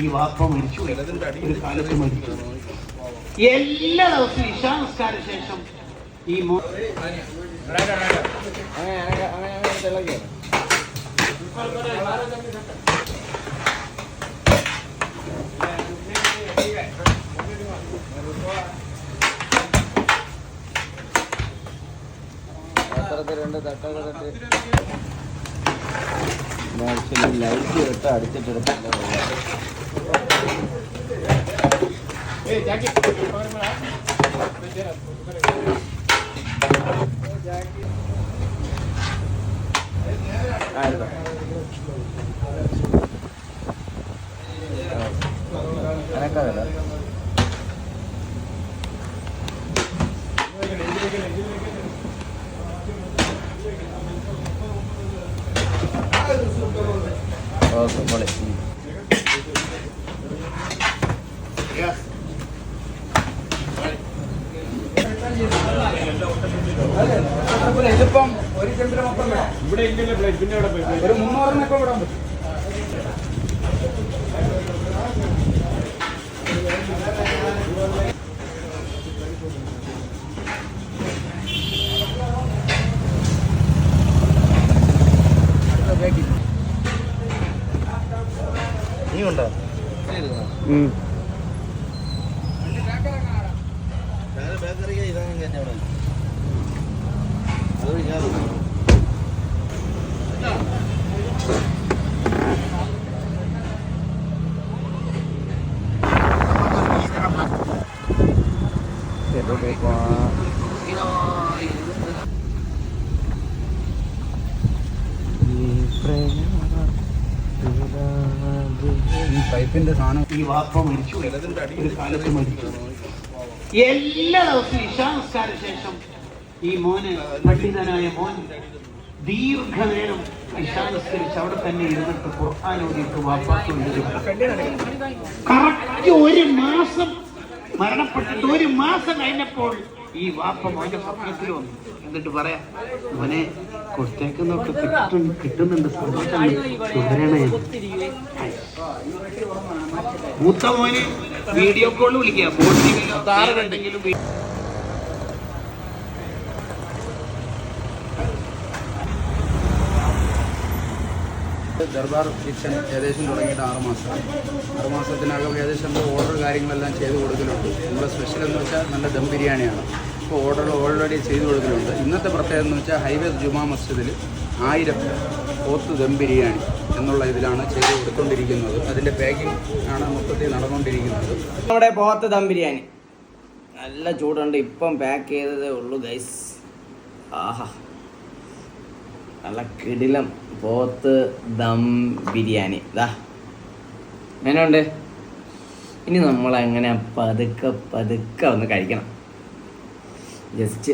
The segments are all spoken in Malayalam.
ഈ വാപ്പ മരിച്ചു. ഒരു കാലത്ത് മരിച്ചു. എല്ലാ ദിവസവും ഇഷാനസ്കാര ശേഷം ഈ രണ്ട് മോ ലൈറ്റ് ഇട്ട് അടിച്ചിട്ടെടുത്തില്ല അനക്കാകല്ല ഓക്കെ ഉം. ഇതിപ്പം ഒരു ചെമ്പിന് മൊത്തം പോയി ഒരു മുന്നൂറിന് ഇപ്പം വിടാൻ പറ്റും നീ ഉണ്ടോ ബേക്കറിക്ക് ഇതാണ് ഞാൻ പൈപ്പിന്റെ സാധനം ഈ വാപ്പ മരിച്ചു മരിച്ചു. എല്ലാ ദിവസവും ഇഷാനസ്കാര ശേഷം ഈ മോന് പണ്ഡിതനായ മോൻ ദീർഘനേരം ഇഷാനസ്കരിച്ച് അവിടെ തന്നെ ഇരുന്നിട്ട് ഖുർആൻ ഓടിയിട്ട് കറക്റ്റ് ഒരു മാസം മരണപ്പെട്ടിട്ട് ഒരു മാസം കഴിഞ്ഞപ്പോൾ ഈ വാപ്പ മോന്റെ സ്വപ്നത്തിൽ വന്നു. എന്നിട്ട് പറയാ മോനെ കൊടുത്തേക്കുന്നൊക്കെ കിട്ടും കിട്ടുന്നുണ്ട്. സന്തോഷം തുടരണേ മൂത്ത മോന് വീഡിയോ കോൾ വിളിക്കുക ബോട്ടിങ്ങിലോ ദർബാർ കിച്ചൺ ഏകദേശം തുടങ്ങിയിട്ട് ആറ് മാസം. ആറ് മാസത്തിനകം ഏകദേശം നമ്മൾ ഓർഡർ കാര്യങ്ങളെല്ലാം ചെയ്ത് കൊടുക്കലുണ്ട് നമ്മുടെ സ്പെഷ്യൽ എന്ന് വെച്ചാൽ നല്ല ദം ബിരിയാണിയാണ്. ഇപ്പോൾ ഓർഡർ ഓൾറെഡി ചെയ്ത് കൊടുക്കലുണ്ട് ഇന്നത്തെ പ്രത്യേകത എന്ന് വെച്ചാൽ ഹൈവേ ജുമാ മസ്ജിദിൽ ആയിരം പോത്ത് ദം ബിരിയാണി എന്നുള്ള ഇതിലാണ് ചെയ്ത് കൊടുത്തുകൊണ്ടിരിക്കുന്നത് അതിന്റെ പാക്കിംഗ് ആണ് മൊത്തത്തിൽ നടന്നുകൊണ്ടിരിക്കുന്നത് നമ്മുടെ പോത്ത് ദം ബിരിയാണി. നല്ല ചൂടുണ്ട്. ഇപ്പം പാക്ക് ചെയ്തതേ ഉള്ളൂ ഗൈസ് ആഹാ. നല്ല കിടിലം പോത്ത് ദം ബിരിയാണി. ഇതാ എങ്ങനെയുണ്ട് ഇനി നമ്മൾ അങ്ങനെ പതുക്കെ പതുക്കെ ഒന്ന് കഴിക്കണം. ജസ്റ്റ്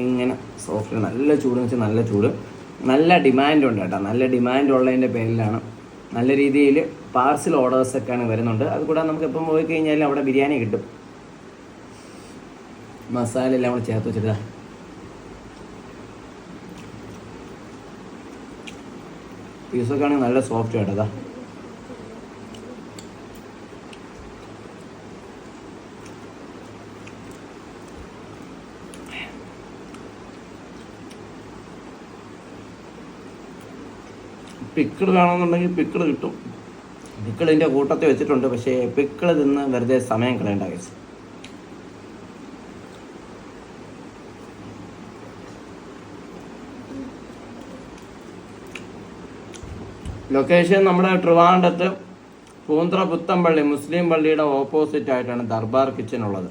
ഇങ്ങനെ സോഫ്റ്റ് നല്ല ചൂട് വെച്ചാൽ നല്ല ചൂട്. നല്ല ഡിമാൻഡ് ഉണ്ട് കേട്ടോ. നല്ല ഡിമാൻഡ് ഉള്ളതിന്റെ പേരിലാണ്. നല്ല രീതിയിൽ പാർസൽ ഓർഡേഴ്സൊക്കെയാണ് വരുന്നുണ്ട്. അതുകൂടാതെ നമുക്ക് എപ്പം പോയി കഴിഞ്ഞാൽ അവിടെ ബിരിയാണി കിട്ടും. മസാല എല്ലാം കൂടെ ചേർത്ത് വെച്ചിട്ട് പീസൊക്കെ ആണെങ്കിൽ നല്ല സോഫ്റ്റ് കേട്ടതാ പിക്കിൾ വേണമെന്നുണ്ടെങ്കിൽ പിക്കിൾ കിട്ടും. പിക്കിളിന്റെ കൂട്ടത്തിൽ വെച്ചിട്ടുണ്ട് പക്ഷേ പിക്കിൾ തിന്ന് വെറുതെ സമയം കളയേണ്ട കേസ് ലൊക്കേഷൻ നമ്മുടെ ട്രിവാൻഡത്ത് പൂന്ത്ര പുത്തമ്പള്ളി മുസ്ലിം പള്ളിയുടെ ഓപ്പോസിറ്റ് ആയിട്ടാണ് ദർബാർ കിച്ചൺ ഉള്ളത്.